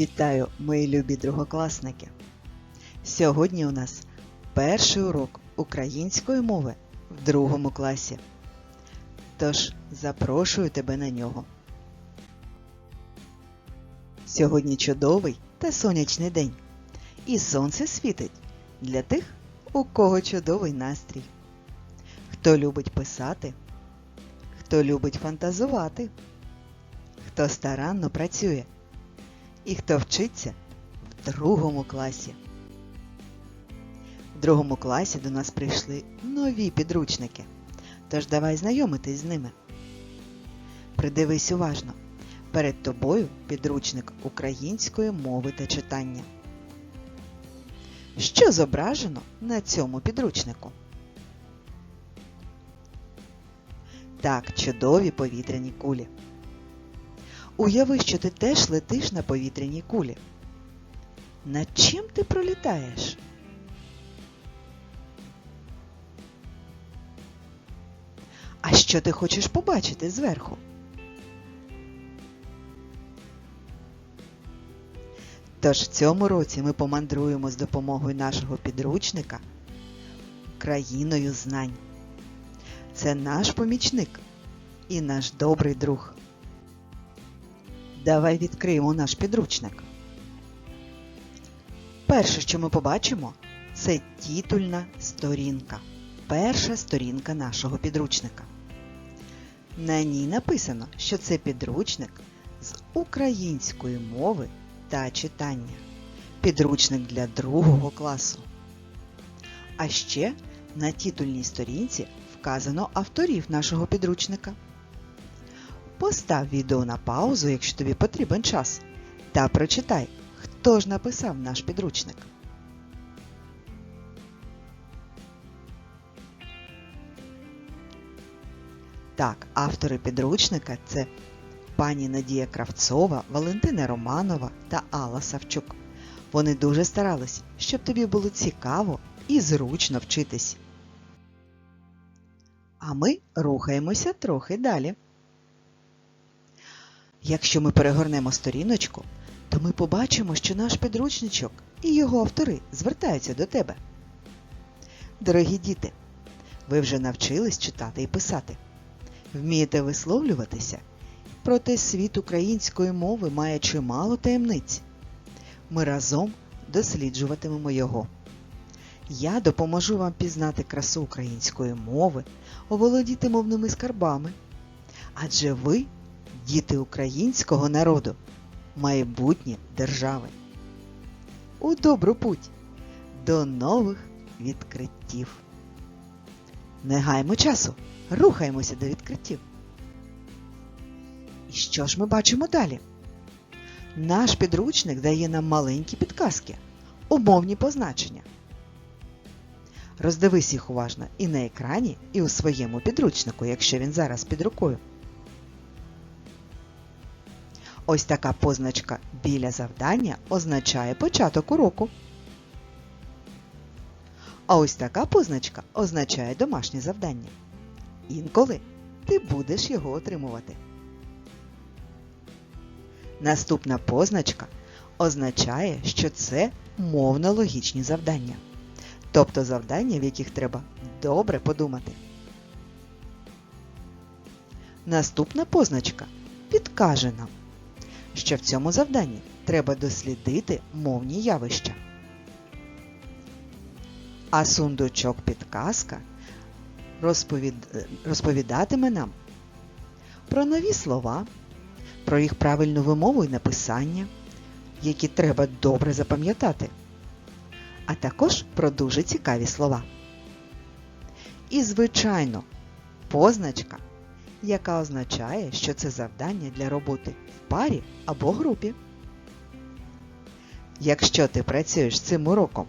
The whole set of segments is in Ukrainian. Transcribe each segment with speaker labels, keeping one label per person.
Speaker 1: Вітаю, мої любі другокласники! Сьогодні у нас перший урок української мови в другому класі. Тож запрошую тебе на нього. Сьогодні чудовий та сонячний день. І сонце світить для тих, у кого чудовий настрій. Хто любить писати, хто любить фантазувати, хто старанно працює і хто вчиться в другому класі. В другому класі до нас прийшли нові підручники. Тож давай знайомитись з ними. Придивись уважно. Перед тобою підручник української мови та читання. Що зображено на цьому підручнику? Так, чудові повітряні кулі. Уяви, що ти теж летиш на повітряній кулі. Над чим ти пролітаєш? А що ти хочеш побачити зверху? Тож в цьому році ми помандруємо з допомогою нашого підручника країною знань. Це наш помічник і наш добрий друг. Давай відкриємо наш підручник. Перше, що ми побачимо, це титульна сторінка. Перша сторінка нашого підручника. На ній написано, що це підручник з української мови та читання. Підручник для другого класу. А ще на титульній сторінці вказано авторів нашого підручника. Постав відео на паузу, якщо тобі потрібен час, та прочитай, хто ж написав наш підручник. Так, автори підручника це пані Надія Кравцова, Валентина Романова та Алла Савчук. Вони дуже старались, щоб тобі було цікаво і зручно вчитись. А ми рухаємося трохи далі. Якщо ми перегорнемо сторіночку, то ми побачимо, що наш підручничок і його автори звертаються до тебе. Дорогі діти, ви вже навчились читати і писати. Вмієте висловлюватися, проте світ української мови має чимало таємниць. Ми разом досліджуватимемо його. Я допоможу вам пізнати красу української мови, оволодіти мовними скарбами. Адже ви діти українського народу, майбутнє держави. У добру путь до нових відкриттів. Не гаймо часу, рухаємося до відкриттів. І що ж ми бачимо далі? Наш підручник дає нам маленькі підказки, умовні позначення. Роздивись їх уважно і на екрані, і у своєму підручнику, якщо він зараз під рукою. Ось така позначка біля завдання означає початок уроку. А ось така позначка означає домашнє завдання. Інколи ти будеш його отримувати. Наступна позначка означає, що це мовно-логічні завдання. Тобто завдання, в яких треба добре подумати. Наступна позначка підкаже нам, що в цьому завданні треба дослідити мовні явища. А сундучок підказка розповід... розповідатиме нам про нові слова, про їх правильну вимову і написання, які треба добре запам'ятати, а також про дуже цікаві слова. І, звичайно, позначка яка означає, що це завдання для роботи в парі або групі. Якщо ти працюєш цим уроком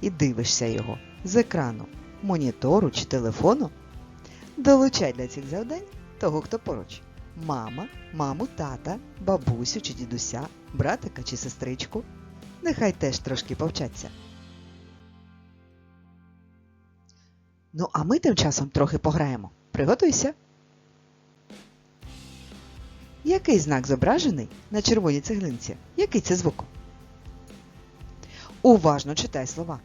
Speaker 1: і дивишся його з екрану, монітору чи телефону, долучай для цих завдань того, хто поруч. Мама, маму, тата, бабусю чи дідуся, братика чи сестричку. Нехай теж трошки повчаться. Ну, а ми тим часом трохи пограємо. Приготуйся! Який знак зображений на червоній цеглинці? Який це звук? Уважно читай слова.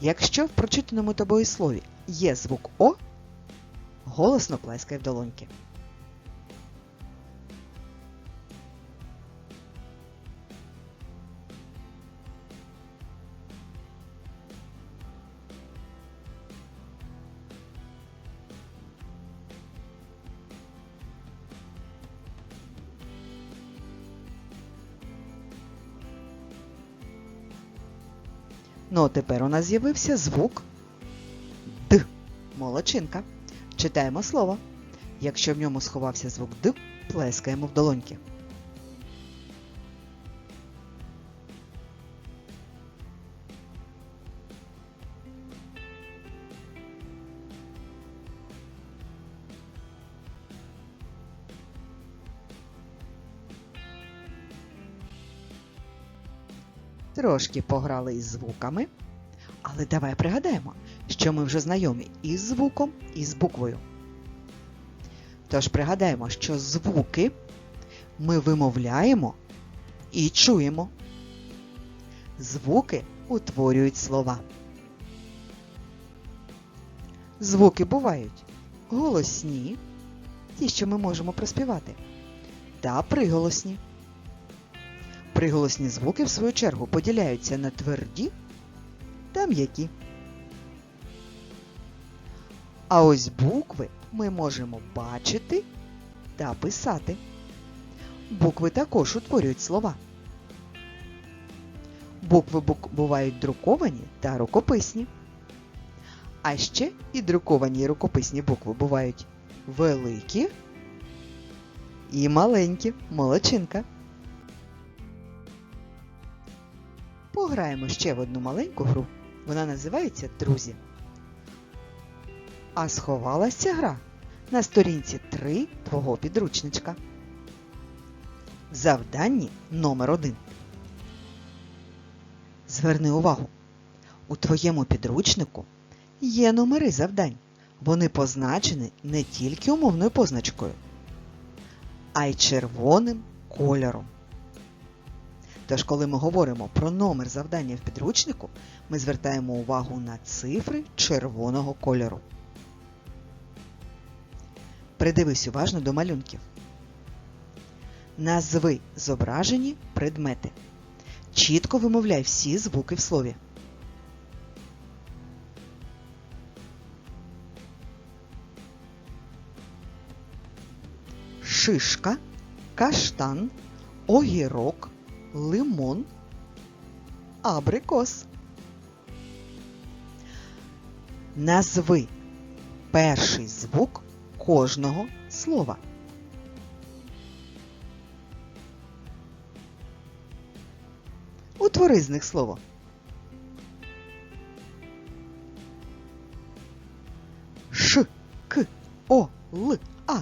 Speaker 1: Якщо в прочитаному тобою слові є звук О, голосно плескай в долоньки. Ну, а тепер у нас з'явився звук Д. Молодчинка. Читаємо слово. Якщо в ньому сховався звук Д, плескаємо в долоньки. Трошки пограли із звуками, але давай пригадаємо, що ми вже знайомі із звуком, і з буквою. Тож пригадаємо, що звуки ми вимовляємо і чуємо. Звуки утворюють слова. Звуки бувають голосні, ті, що ми можемо проспівати, та приголосні. Приголосні звуки, в свою чергу, поділяються на тверді та м'які. А ось букви ми можемо бачити та писати. Букви також утворюють слова. Букви бук- бувають друковані та рукописні. А ще і друковані і рукописні букви бувають великі і маленькі. Молодчинка. Пограємо ще в одну маленьку гру. Вона називається Друзі. А сховалась ця гра на сторінці 3 твого підручничка. В завданні номер 1 Зверни увагу. У твоєму підручнику є номери завдань. Вони позначені не тільки умовною позначкою, а й червоним кольором. Тож, коли ми говоримо про номер завдання в підручнику, ми звертаємо увагу на цифри червоного кольору. Придивись уважно до малюнків. Назви зображені предмети. Чітко вимовляй всі звуки в слові. Шишка, каштан, огірок, лимон, абрикос. Назви перший звук кожного слова. Утвори з них слово. Ш, К, О, Л, А.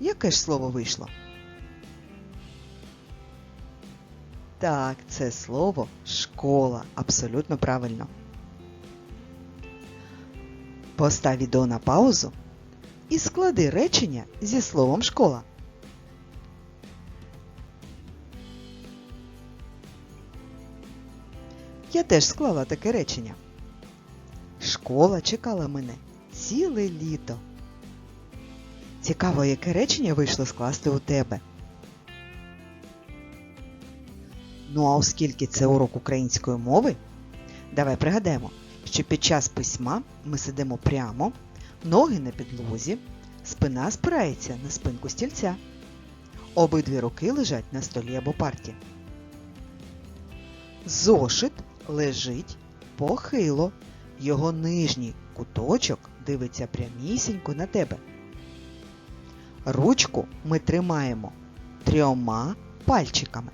Speaker 1: Яке ж слово вийшло? Так, це слово школа. Абсолютно правильно. Постав відео на паузу і склади речення зі словом школа. Я теж склала таке речення. Школа чекала мене ціле літо. Цікаво, яке речення вийшло скласти у тебе. Ну а оскільки це урок української мови, давай пригадаємо, що під час письма ми сидимо прямо, ноги на підлозі, спина спирається на спинку стільця. Обидві руки лежать на столі або парті. Зошит лежить похило. Його нижній куточок дивиться прямісінько на тебе. Ручку ми тримаємо трьома пальчиками.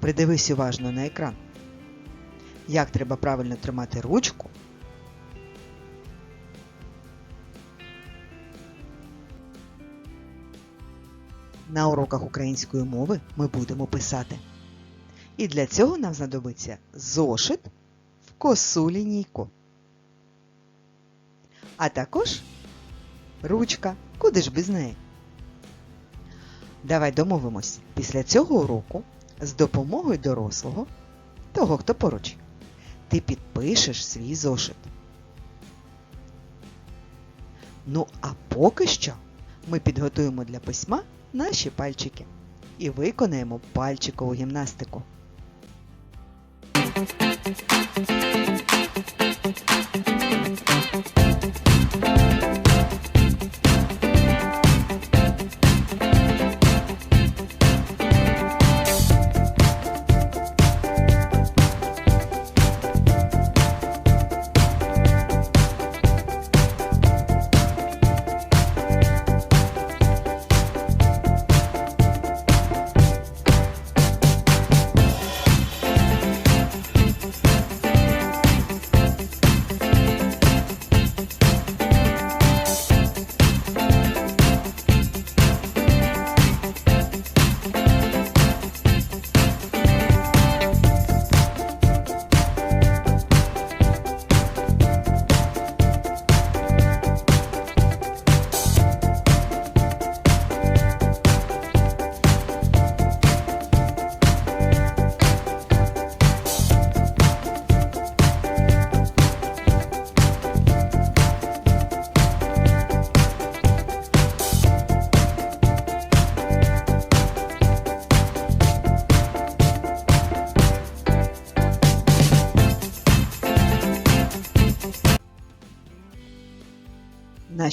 Speaker 1: Придивись уважно на екран. Як треба правильно тримати ручку? На уроках української мови ми будемо писати. І для цього нам знадобиться зошит в косу лінійку. А також ручка, куди ж без неї. Давай домовимось, після цього уроку з допомогою дорослого, того, хто поруч, ти підпишеш свій зошит. Ну, а поки що ми підготуємо для письма наші пальчики і виконаємо пальчикову гімнастику.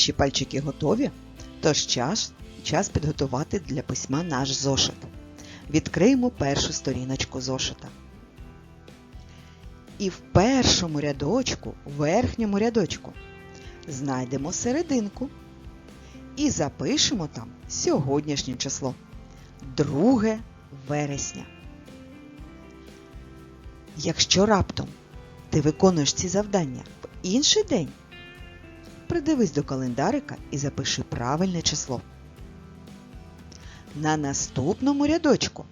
Speaker 1: Наші пальчики готові, тож час, час підготувати для письма наш зошит. Відкриємо першу сторіночку зошита. І в першому рядочку, верхньому рядочку, знайдемо серединку і запишемо там сьогоднішнє число 2 вересня. Якщо раптом ти виконуєш ці завдання в інший день, придивись до календарика і запиши правильне число. На наступному рядочку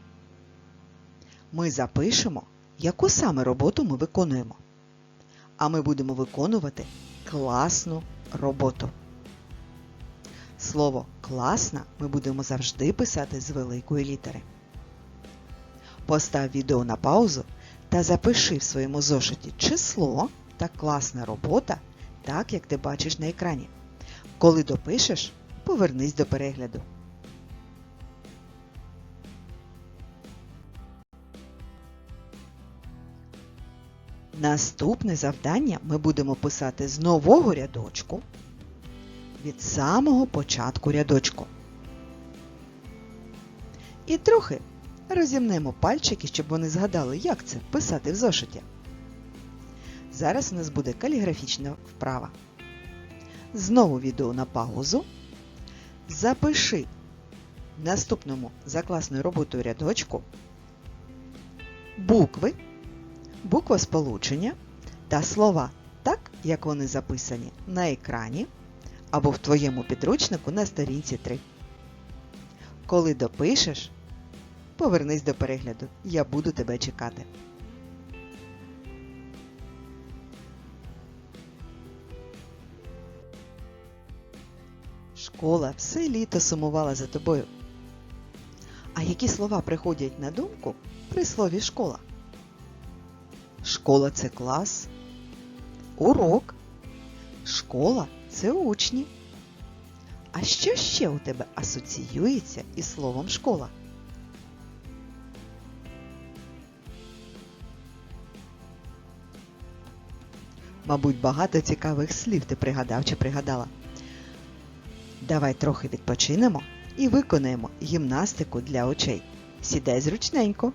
Speaker 1: ми запишемо, яку саме роботу ми виконуємо. А ми будемо виконувати класну роботу. Слово класна ми будемо завжди писати з великої літери. Постав відео на паузу та запиши в своєму зошиті число та класна робота так, як ти бачиш на екрані. Коли допишеш, повернись до перегляду. Наступне завдання ми будемо писати з нового рядочку від самого початку рядочку. І трохи розімнемо пальчики, щоб вони згадали, як це писати в зошиті. Зараз у нас буде каліграфічна вправа. Знову відео на паузу. Запиши наступному за класною роботою рядочку букви, буквосполучення та слова так, як вони записані на екрані або в твоєму підручнику на сторінці 3. Коли допишеш, повернись до перегляду. Я буду тебе чекати. Школа все літо сумувала за тобою. А які слова приходять на думку при слові школа? Школа це клас, урок, школа це учні. А що ще у тебе асоціюється із словом школа? Мабуть, багато цікавих слів ти пригадав чи пригадала. Давай трохи відпочинемо і виконаємо гімнастику для очей. Сідай зручненько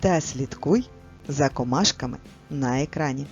Speaker 1: та слідкуй за комашками на екрані.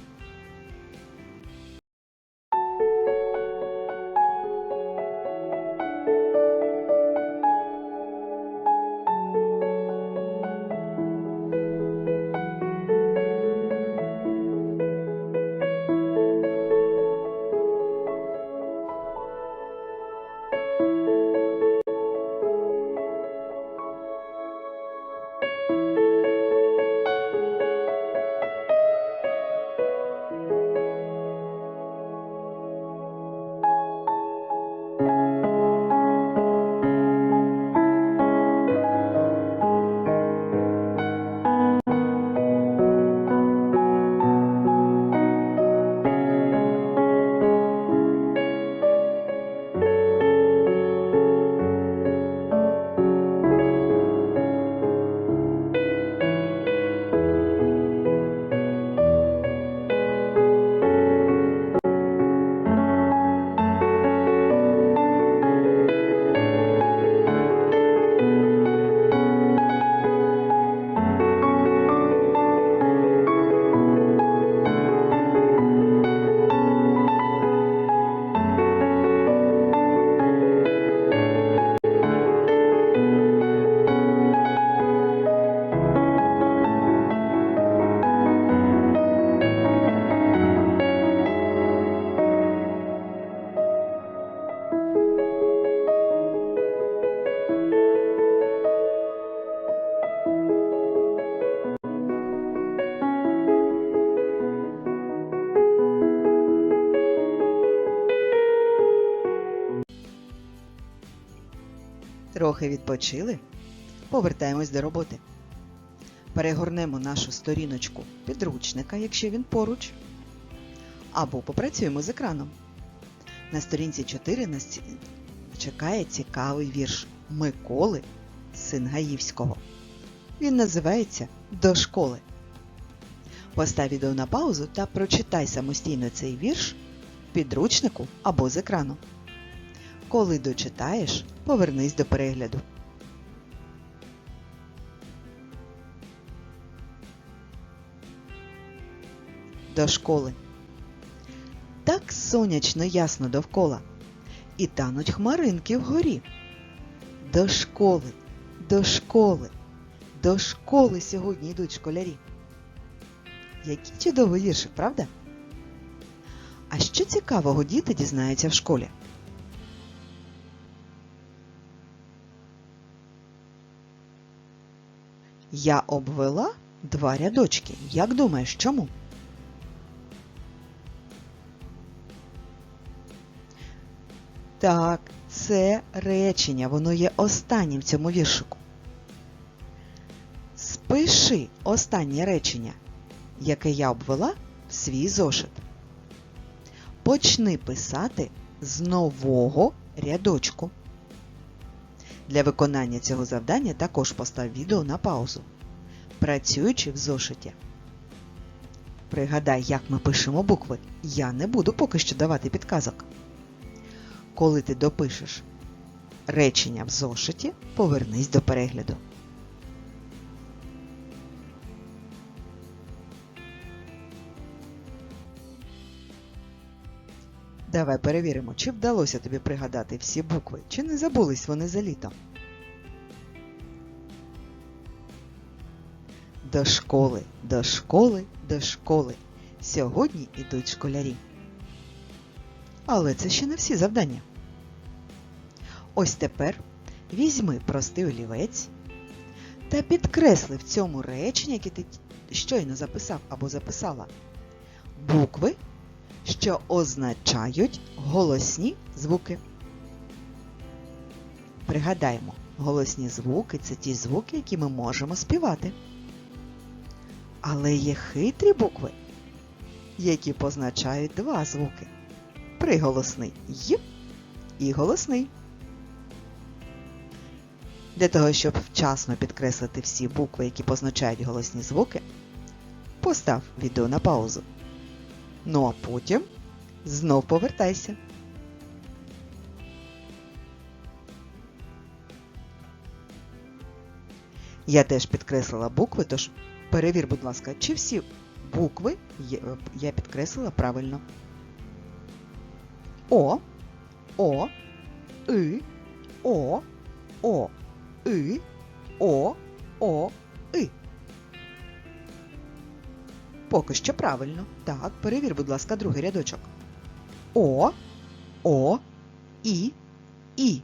Speaker 1: Трохи відпочили. Повертаємось до роботи. Перегорнемо нашу сторіночку підручника, якщо він поруч. Або попрацюємо з екраном. На сторінці 4 нас чекає цікавий вірш Миколи Сингаївського. Він називається До школи. Постав відео на паузу та прочитай самостійно цей вірш в підручнику або з екрану. Коли дочитаєш, повернись до перегляду. До школи. Так сонячно ясно довкола. І тануть хмаринки вгорі. До школи, до школи, до школи сьогодні йдуть школярі. Які чудові вірші, правда? А що цікавого діти дізнаються в школі? Я обвела два рядочки. Як думаєш, чому? Так, це речення, воно є останнім в цьому віршику. Спиши останнє речення, яке я обвела в свій зошит. Почни писати з нового рядочку. Для виконання цього завдання також постав відео на паузу, працюючи в зошиті. Пригадай, як ми пишемо букви. Я не буду поки що давати підказок. Коли ти допишеш речення в зошиті, повернись до перегляду. Давай перевіримо, чи вдалося тобі пригадати всі букви, чи не забулись вони за літом. До школи, до школи, до школи. Сьогодні ідуть школярі. Але це ще не всі завдання. Ось тепер візьми простий олівець та підкресли в цьому реченні, яке ти щойно записав або записала, букви, що означають голосні звуки. Пригадаємо, голосні звуки це ті звуки, які ми можемо співати. Але є хитрі букви, які позначають два звуки приголосний й і голосний. Для того, щоб вчасно підкреслити всі букви, які позначають голосні звуки, постав відео на паузу. Ну а потім знов повертайся. Я теж підкреслила букви, тож перевір, будь ласка, чи всі букви я підкреслила правильно. О, О, И, О, О, И, О, О, И. Поки що правильно. Так, перевір, будь ласка, другий рядочок. О, О, І, І,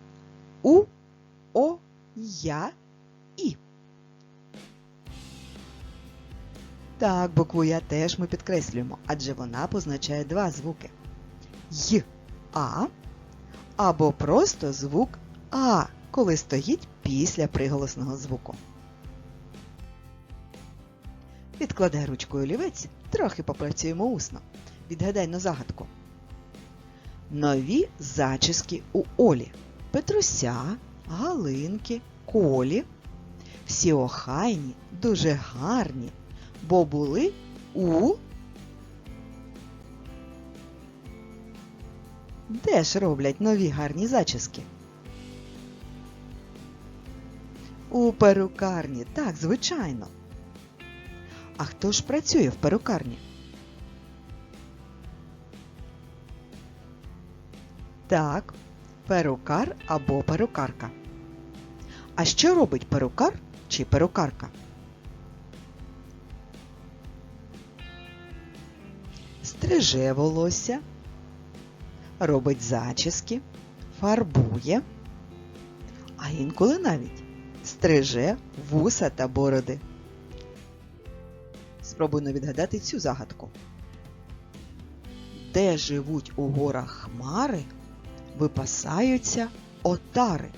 Speaker 1: У, О, Я, І. Так, букву Я теж ми підкреслюємо, адже вона позначає два звуки. Й, А або просто звук А, коли стоїть після приголосного звуку. Відкладай ручкою олівець, трохи попрацюємо усно. Відгадай на загадку. Нові зачіски у Олі. Петруся, Галинки, Колі. Всі охайні, дуже гарні, бо були у. Де ж роблять нові гарні зачіски? У перукарні, так, звичайно. А хто ж працює в перукарні? Так, перукар або перукарка. А що робить перукар чи перукарка? Стриже волосся, робить зачіски, фарбує, а інколи навіть стриже вуса та бороди. Спробуйно відгадати цю загадку. Де живуть у горах хмари, випасаються отари.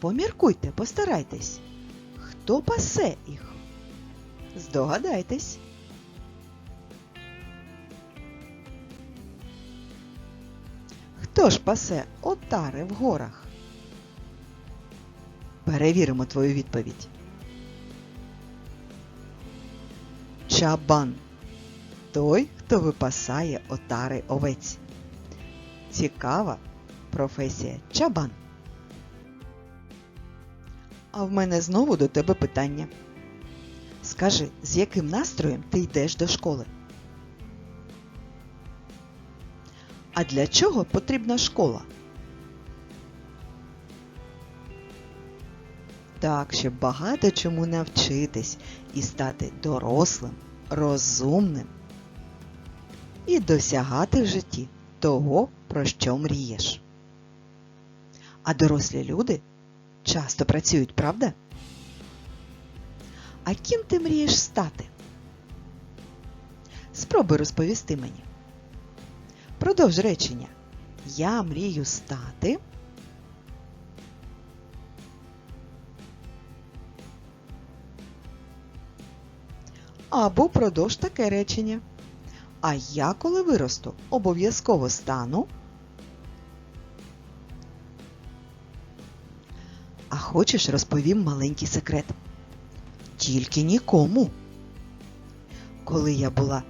Speaker 1: Поміркуйте, постарайтесь. Хто пасе їх? Здогадайтесь. Хто ж пасе отари в горах? Перевіримо твою відповідь. Чабан. Той, хто випасає отари овець. Цікава професія чабан. А в мене знову до тебе питання. Скажи, з яким настроєм ти йдеш до школи? А для чого потрібна школа? Так, щоб багато чому навчитись і стати дорослим, розумним і досягати в житті того, про що мрієш. А дорослі люди часто працюють, правда? А ким ти мрієш стати? Спробуй розповісти мені. Продовж речення. Я мрію стати. Або продовж таке речення. А я, коли виросту, обов'язково стану. А хочеш розповім маленький секрет? Тільки нікому. Коли я була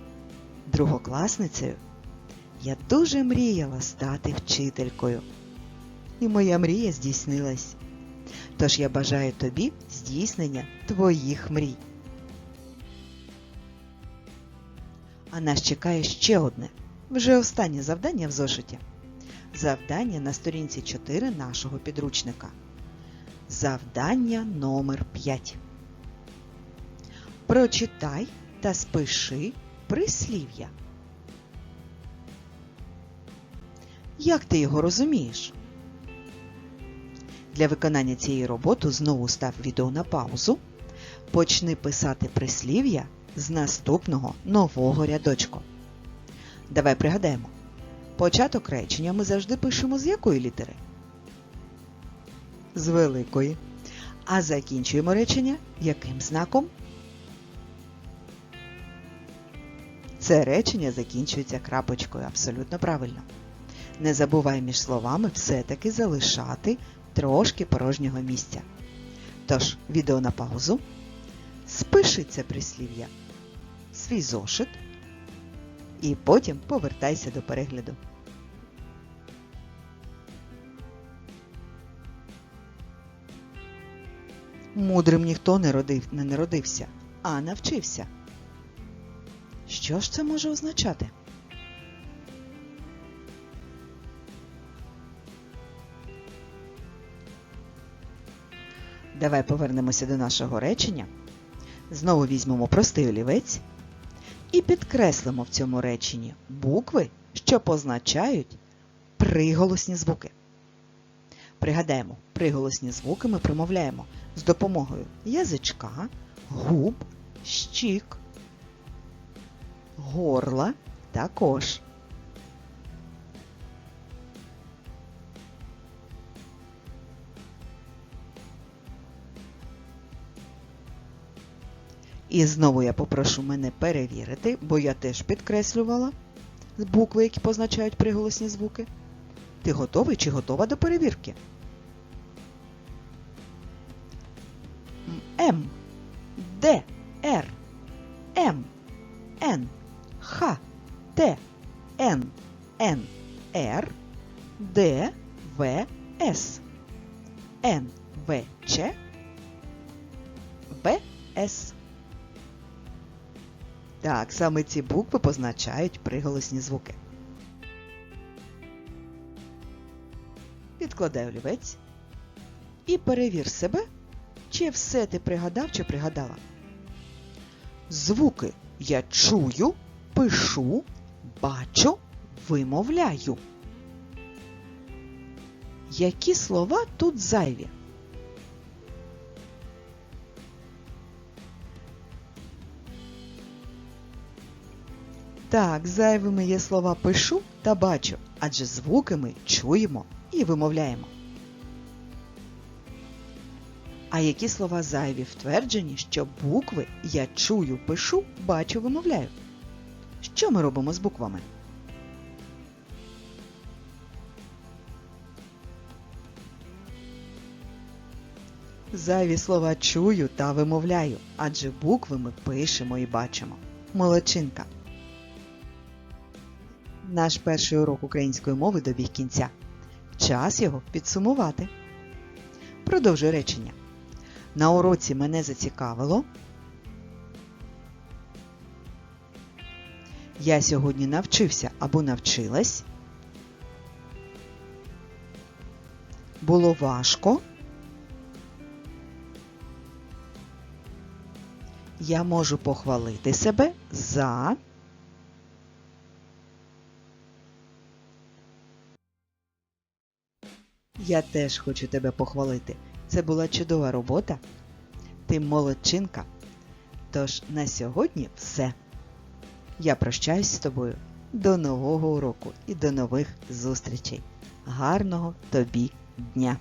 Speaker 1: другокласницею, я дуже мріяла стати вчителькою. І моя мрія здійснилась. Тож я бажаю тобі здійснення твоїх мрій. А нас чекає ще одне, вже останнє завдання в зошиті. Завдання на сторінці 4 нашого підручника. Завдання номер 5. Прочитай та спиши прислів'я. Як ти його розумієш? Для виконання цієї роботи знову став відео на паузу. Почни писати прислів'я з наступного нового рядочку. Давай пригадаємо. Початок речення ми завжди пишемо з якої літери? З великої. А закінчуємо речення яким знаком? Це речення закінчується крапочкою. Абсолютно правильно. Не забувай між словами все-таки залишати трошки порожнього місця. Тож, відео на паузу. Спиши це прислів'я свій зошит і потім повертайся до перегляду. Мудрим ніхто не, родив, не народився, а навчився. Що ж це може означати? Давай повернемося до нашого речення. Знову візьмемо простий олівець і підкреслимо в цьому реченні букви, що позначають приголосні звуки. Пригадаємо, приголосні звуки ми промовляємо з допомогою язичка, губ, щік, горла також. І знову я попрошу мене перевірити, бо я теж підкреслювала букви, які позначають приголосні звуки. Ти готовий чи готова до перевірки? М, Д, саме ці букви позначають приголосні звуки. Відкладай олівець і перевір себе, чи все ти пригадав чи пригадала. Звуки я чую, пишу, бачу, вимовляю. Які слова тут зайві? Так, зайвими є слова пишу та бачу, адже звуки ми чуємо і вимовляємо. А які слова зайві в твердженні, що букви я чую, пишу, бачу, вимовляю? Що ми робимо з буквами? Зайві слова чую та вимовляю, адже букви ми пишемо і бачимо. Молодчинка. Наш перший урок української мови добіг кінця. Час його підсумувати. Продовжуй речення. На уроці мене зацікавило. Я сьогодні навчився або навчилась. Було важко. Я можу похвалити себе за. Я теж хочу тебе похвалити. Це була чудова робота. Ти молодчинка. Тож на сьогодні все. Я прощаюсь з тобою. До нового уроку і до нових зустрічей. Гарного тобі дня!